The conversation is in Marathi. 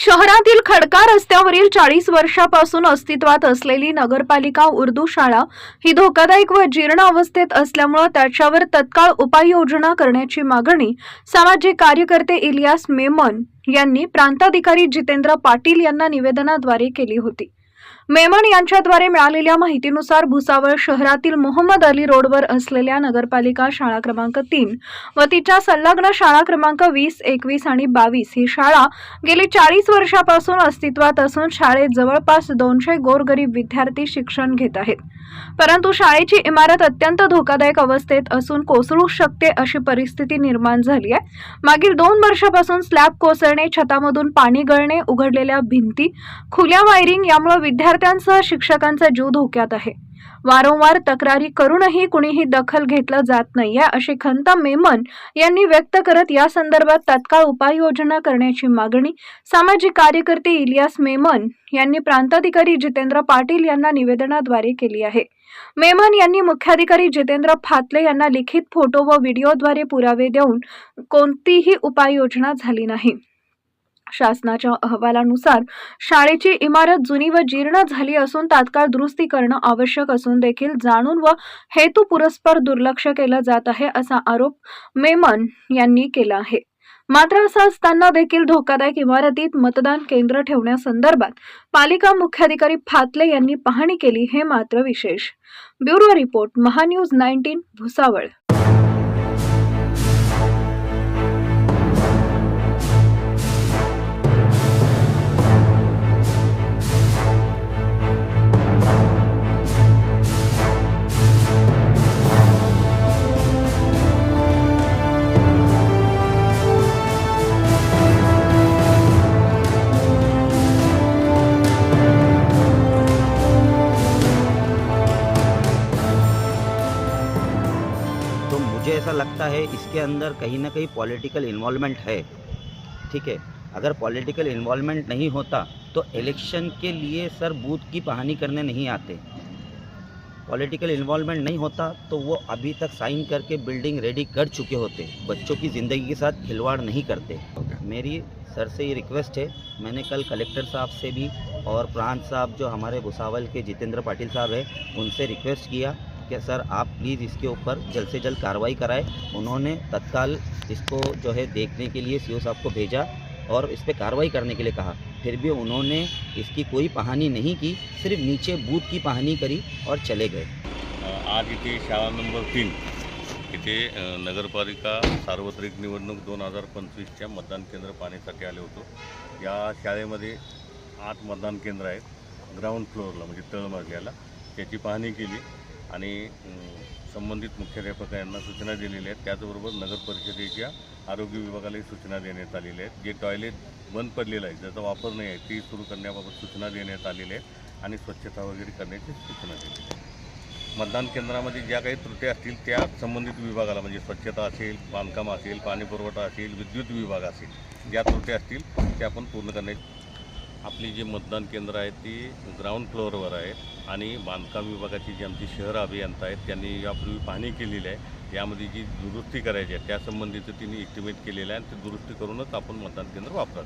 शहरातील खडका रस्त्यावरील चाळीस वर्षापासून अस्तित्वात असलेली नगरपालिका उर्दू शाळा ही धोकादायक व जीर्ण अवस्थेत असल्यामुळे त्याच्यावर तत्काळ उपाययोजना करण्याची मागणी सामाजिक कार्यकर्ते इलियास मेमन यांनी प्रांताधिकारी जितेंद्र पाटील यांना निवेदनाद्वारे केली होती. मेमन यांच्याद्वारे मिळालेल्या माहितीनुसार भुसावळ शहरातील मोहम्मद अली रोडवर असलेल्या नगरपालिका शाळा क्रमांक तीन व तिच्या संलग्न शाळा क्रमांक वीस एकवीस आणि बावीस ही शाळा गेली चाळीस वर्षापासून अस्तित्वात असून शाळेत जवळपास दोनशे गोरगरीब विद्यार्थी शिक्षण घेत आहेत. परंतु शाळेची इमारत अत्यंत धोकादायक अवस्थेत असून कोसळू शकते अशी परिस्थिती निर्माण झाली आहे. मागील दोन वर्षापासून स्लॅब कोसळणे छतामधून पाणी गळणे उघडलेल्या भिंती खुल्या वायरिंग यामुळे विद्यार्थ्यांसह शिक्षकांचा जीव धोक्यात आहे. वारंवार तक्रारी करूनही कुणीही दखल घेतलं जात नाहीये अशी खंत मेमन यांनी व्यक्त करत या संदर्भात तत्काळ उपाययोजना करण्याची मागणी सामाजिक कार्यकर्ते इलियास मेमन यांनी प्रांताधिकारी जितेंद्र पाटील यांना निवेदनाद्वारे केली आहे. मेमन यांनी मुख्याधिकारी जितेंद्र फातले यांना लिखित फोटो व व्हिडिओद्वारे पुरावे देऊन कोणतीही उपाययोजना झाली नाही. शासनाच्या अहवालानुसार शाळेची इमारत जुनी व जीर्ण झाली असून तात्काळ दुरुस्ती करणं आवश्यक असून देखील जाणून व हेतू पुरस्पर दुर्लक्ष केलं जात आहे असा आरोप मेमन यांनी केला आहे. मात्र असं असताना देखील धोकादायक इमारतीत मतदान केंद्र ठेवण्यासंदर्भात पालिका मुख्याधिकारी फातले यांनी पाहणी केली हे मात्र विशेष. Bureau report Maha news nineteen Bhusawal. ऐसा लगता है इसके अंदर कहीं ना कहीं पॉलिटिकल इन्वॉल्वमेंट है। ठीक है? अगर पॉलिटिकल इन्वॉल्वमेंट नहीं होता तो इलेक्शन के लिए सर बूथ की कहानी करने नहीं आते। पॉलिटिकल इन्वॉल्वमेंट नहीं होता तो वो अभी तक साइन करके बिल्डिंग रेडी कर चुके होते। बच्चों की ज़िंदगी के साथ खिलवाड़ नहीं करते। मेरी सर से ये रिक्वेस्ट है, मैंने कल कलेक्टर साहब से भी और प्रांत साहब जो हमारे भुसावल के जितेंद्र पाटिल साहब हैं, उनसे रिक्वेस्ट किया कि सर आप प्लीज़ इसके ऊपर जल्द से जल्द कार्रवाई कराएँ। उन्होंने तत्काल इसको जो है देखने के लिए सी साहब को भेजा और इस पर कार्रवाई करने के लिए कहा। फिर भी उन्होंने इसकी कोई पहानी नहीं की सिर्फ़ नीचे बूथ की पहानी करी और चले गए। आज इथे शाळा नंबर तीन अ, नगरपालिका सार्वत्रिक निवडणूक दोन हज़ार पंचवीसच्या मतदान केंद्र पाहण्यासाठी आले होतो. या शाळेमध्ये आठ मतदान केंद्र आहेत ग्राउंड म्हणजे तळमजल्याला त्याची पाहणी केली. आणि संबंधित मुख्याध्यापक यांना सूचना दिलेल्या आहेत. त्याचबरोबर नगर परिषदेच्या आरोग्य विभागालाही सूचना देण्यात आलेल्या आहेत. जे टॉयलेट बंद पडलेलं आहे ज्याचा वापर नाही आहे ती सुरू करण्याबाबत सूचना देण्यात आलेल्या आहेत आणि स्वच्छता वगैरे करण्याची सूचना दिली आहेत. मतदान केंद्रामध्ये ज्या काही त्रुट्या असतील त्या संबंधित विभागाला म्हणजे स्वच्छता असेल बांधकाम असेल पाणीपुरवठा असेल विद्युत विभाग असेल ज्या त्रुट्या असतील त्या आपण पूर्ण करण्याची आपली जी मतदान केंद्र आहेत ती ग्राउंड फ्लोअरवर आहेत आणि बांधकाम विभागाची जी आमची शहर अभियंता आहेत त्यांनी यापूर्वी पाहणी केलेली आहे. यामध्ये जी दुरुस्ती करायची आहे त्यासंबंधीचं तिने इस्टिमेट केलेलं आहे आणि ते दुरुस्ती करूनच आपण मतदान केंद्र वापरात